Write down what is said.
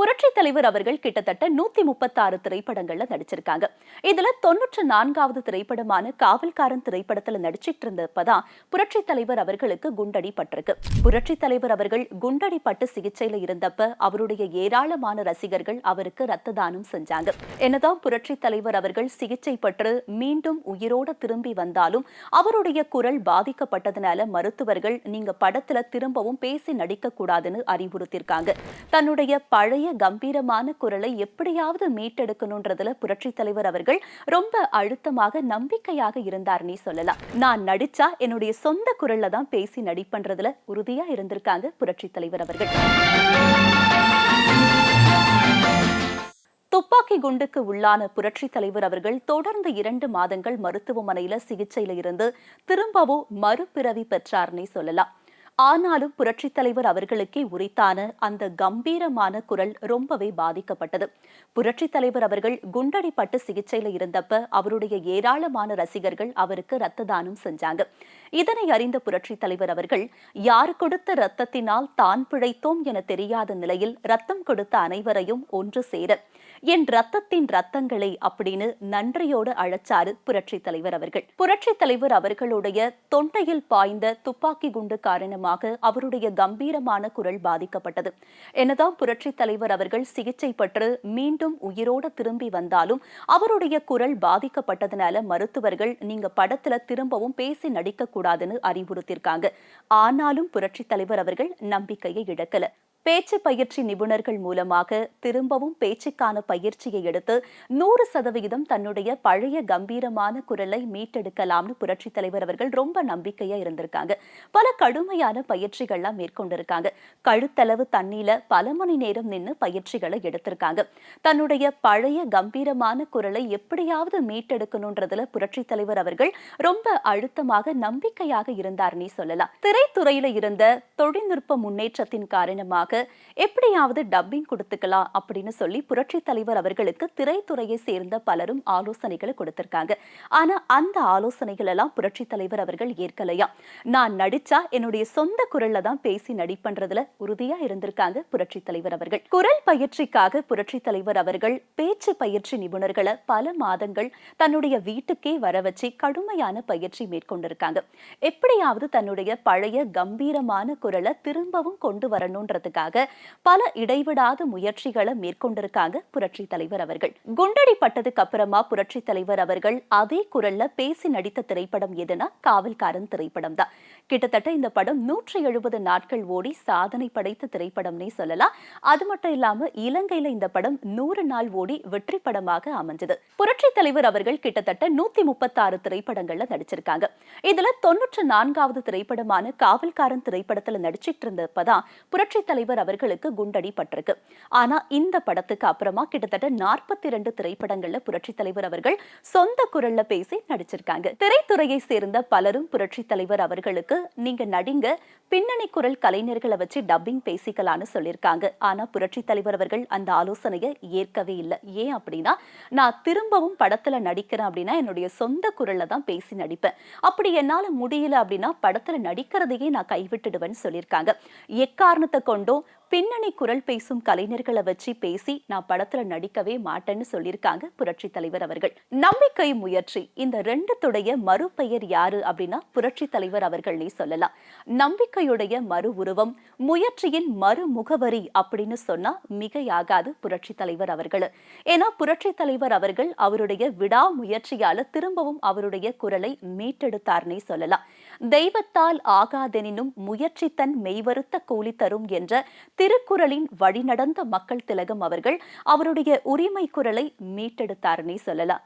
புரட்சி தலைவர் அவர்கள் கிட்டத்தட்ட நூத்தி முப்பத்தாறு திரைப்படங்கள்ல நடிச்சிருக்காங்க. இதுல தொன்னூற்று நான்காவது திரைப்படமான காவல்காரன் திரைப்படத்துல நடிச்சிட்டு இருந்தப்பதான் புரட்சி தலைவர் அவர்களுக்கு குண்டடி பட்டிருக்கு புரட்சி தலைவர் அவர்கள் குண்டடி பட்டு சிகிச்சையில இருந்தப்ப அவருடைய ஏராளமான ரசிகர்கள் அவருக்கு ரத்த தானம் செஞ்சாங்க. என்னதான் புரட்சி தலைவர் அவர்கள் சிகிச்சை பற்று மீண்டும் உயிரோட திரும்பி வந்தாலும் அவருடைய குரல் பாதிக்கப்பட்டதுனால மருத்துவர்கள் நீங்க படத்துல திரும்பவும் பேசி நடிக்க கூடாதுன்னு அறிவுறுத்திருக்காங்க தன்னுடைய பழைய கம்பீரமான குரலை எப்படியாவது மீட்டெடுக்கணும்ன்றதுல புரட்சி தலைவர் அவர்கள் ரொம்ப அழுத்தமாக நம்பிக்கையாக இருந்தார்னே சொல்லலாம். நான் நடிச்சா என்னுடைய சொந்த குரல்ல தான் பேசி நடிப்பன்றதுல உறுதியா இருந்திருக்காங்க புரட்சி தலைவர் அவர்கள். துப்பாக்கி குண்டுக்கு உள்ளான புரட்சி தலைவர் அவர்கள் தொடர்ந்து இரண்டு மாதங்கள் மருத்துவமனையில சிகிச்சையில இருந்து திரும்பவும் மறுபிறவி பெற்றார்னே சொல்லலாம். ஆனாலும் புரட்சி தலைவர் அவர்களுக்கே உரித்தான அந்த கம்பீரமான குரல் ரொம்பவே பாதிக்கப்பட்டது. புரட்சி தலைவர் அவர்கள் குண்டடிப்பட்டு சிகிச்சையில இருந்தப்ப அவருடைய ஏராளமான ரசிகர்கள் அவருக்கு ரத்த தானம் செஞ்சாங்க. இதனை அறிந்த புரட்சி தலைவர் அவர்கள் யார் கொடுத்த ரத்தத்தினால் தான் பிழைத்தோம் என தெரியாத நிலையில் ரத்தம் கொடுத்த அனைவரையும் ஒன்று சேர. என் ரத்தத்தின் ரத்தங்களை அப்படின்னு நன்றியோடு அழைச்சாரு புரட்சி தலைவர் அவர்கள். புரட்சி தலைவர் அவர்களுடைய தொண்டையில் பாய்ந்த துப்பாக்கி குண்டு காரணமாக அவருடைய கம்பீரமான குரல் பாதிக்கப்பட்டது. என்னதான் புரட்சி தலைவர் அவர்கள் சிகிச்சை பெற்று மீண்டும் உயிரோடு திரும்பி வந்தாலும் அவருடைய குரல் பாதிக்கப்பட்டதுனால மருத்துவர்கள் நீங்க படத்துல திரும்பவும் பேசி நடிக்க கூடாதுன்னு அறிவுறுத்திருக்காங்க ஆனாலும் புரட்சி தலைவர் அவர்கள் நம்பிக்கையை இழக்கல. பேச்சு பயிற்சி நிபுணர்கள் மூலமாக திரும்பவும் பேச்சுக்கான பயிற்சியை எடுத்து நூறு சதவிகிதம் தன்னுடைய பழைய கம்பீரமான குரலை மீட்டெடுக்கலாம்னு புரட்சி தலைவர் அவர்கள் ரொம்ப நம்பிக்கையா இருந்திருக்காங்க. பல கடுமையான பயிற்சிகள்லாம் மேற்கொண்டிருக்காங்க. கழுத்தளவு தண்ணியில பல மணி நேரம் நின்று பயிற்சிகளை எடுத்திருக்காங்க. தன்னுடைய பழைய கம்பீரமான குரலை எப்படியாவது மீட்டெடுக்கணும்ன்றதுல புரட்சி தலைவர் அவர்கள் ரொம்ப அழுத்தமாக நம்பிக்கையாக இருந்தார்னே சொல்லலாம். திரைத்துறையில இருந்த தொழில்நுட்ப முன்னேற்றத்தின் காரணமாக எப்படியாவது டப்பிங் கொடுத்துக்கலாம் அப்படின்னு சொல்லி புரட்சி தலைவர் அவர்களுக்கு திரைத்துறையை சேர்ந்த பலரும் ஆலோசனைகளை கொடுத்திருக்காங்க. ஆனா அந்த ஆலோசனைகள் எல்லாம் புரட்சி தலைவர் அவர்கள் ஏற்கலையா? நான் நடிச்சா என்னுடைய சொந்த குரல்ல தான் பேசி நடிப்பன்றதுல உறுதியா இருந்திருக்காங்க புரட்சி தலைவர் அவர்கள். குரல் பயிற்சிக்காக புரட்சி தலைவர் அவர்கள் பேச்சு பயிற்சி நிபுணர்களை பல மாதங்கள் தன்னுடைய வீட்டுக்கே வர வச்சு கடுமையான பயிற்சி மேற்கொண்டிருக்காங்க. எப்படியாவது தன்னுடைய பழைய கம்பீரமான குரலை திரும்பவும் கொண்டு வரணும்ன்றதுக்காக பல இடைவிடாத முயற்சிகளை மேற்கொண்டிருக்காங்க புரட்சி தலைவர் அவர்கள். குண்டடிப்பட்டதுக்கு அப்புறமா புரட்சி தலைவர் அவர்கள் அதே குரல்ல பேசி நடித்த திரைப்படம் எதுனா காவல்காரன் திரைப்படம் தான் கிட்டத்தட்ட இந்த படம் நூற்றி எழுபது நாட்கள் ஓடி சாதனை படைத்த திரைப்படம்னே சொல்லலாம். அது மட்டும் இல்லாம இலங்கையில இந்த படம் நூறு நாள் ஓடி வெற்றி படமாக அமைஞ்சது. புரட்சி தலைவர் அவர்கள் கிட்டத்தட்ட நூத்தி முப்பத்தாறு திரைப்படங்கள்ல நடிச்சிருக்காங்க. இதுல தொன்னூற்று நான்காவது திரைப்படமான காவல்காரன் திரைப்படத்துல நடிச்சிட்டு இருந்தப்பதான் புரட்சி தலைவர் அவர்களுக்கு குண்டடி பட்டிருக்கு ஆனா இந்த படத்துக்கு அப்புறமா கிட்டத்தட்ட நாற்பத்தி இரண்டு திரைப்படங்கள்ல புரட்சி தலைவர் அவர்கள் சொந்த குரல்ல பேசி நடிச்சிருக்காங்க. திரைத்துறையை சேர்ந்த பலரும் புரட்சி தலைவர் அவர்களுக்கு நீங்க நடிங்க பின்னணி குரல் கலைஞர்களை வச்சு டப்பிங் பேசிக்கலான்னு சொல்லியிருக்காங்க. ஆனா புரட்சி தலைவர் அவர்கள் அந்த ஆலோசனையை ஏற்கவே இல்லை. ஏன் அப்படின்னா நான் திரும்பவும் படத்துல நடிக்கிறேன் அப்படின்னா என்னுடைய சொந்த குரல்ல தான் பேசி நடிப்பேன். அப்படி என்னால முடியல அப்படின்னா படத்துல நடிக்கிறதையே நான் கைவிட்டுடுவேன்னு சொல்லியிருக்காங்க. எக்காரணத்தை கொண்டோ பின்னணி குரல் பேசும் கலைஞர்களை வச்சு பேசி நான் படத்துல நடிக்கவே மாட்டேன்னு சொல்லியிருக்காங்க புரட்சி தலைவர் அவர்கள். நம்பிக்கை முயற்சி இந்த ரெண்டுத்துடைய மறுபெயர் யாரு அப்படின்னா புரட்சி தலைவர் அவர்களே சொல்லலாம். நம்பிக்கையுடைய மறு உருவம் முயற்சியின் மறு முகவரி அப்படின்னு சொன்னா மிகையாகாது புரட்சி தலைவர் அவர்கள். ஏன்னா புரட்சி தலைவர் அவர்கள் அவருடைய விடா முயற்சியால திரும்பவும் அவருடைய குரலை மீட்டெடுத்தார்னே சொல்லலாம். தெய்வத்தால் ஆகாதெனினும் முயற்சி தன் மெய்வருத்த கூலி தரும் என்ற திருக்குறளின் வழிநடந்த மக்கள் திலகம் அவர்கள் அவருடைய உரிமை குரலை மீட்டெடுத்தாருன்னே சொல்லலாம்.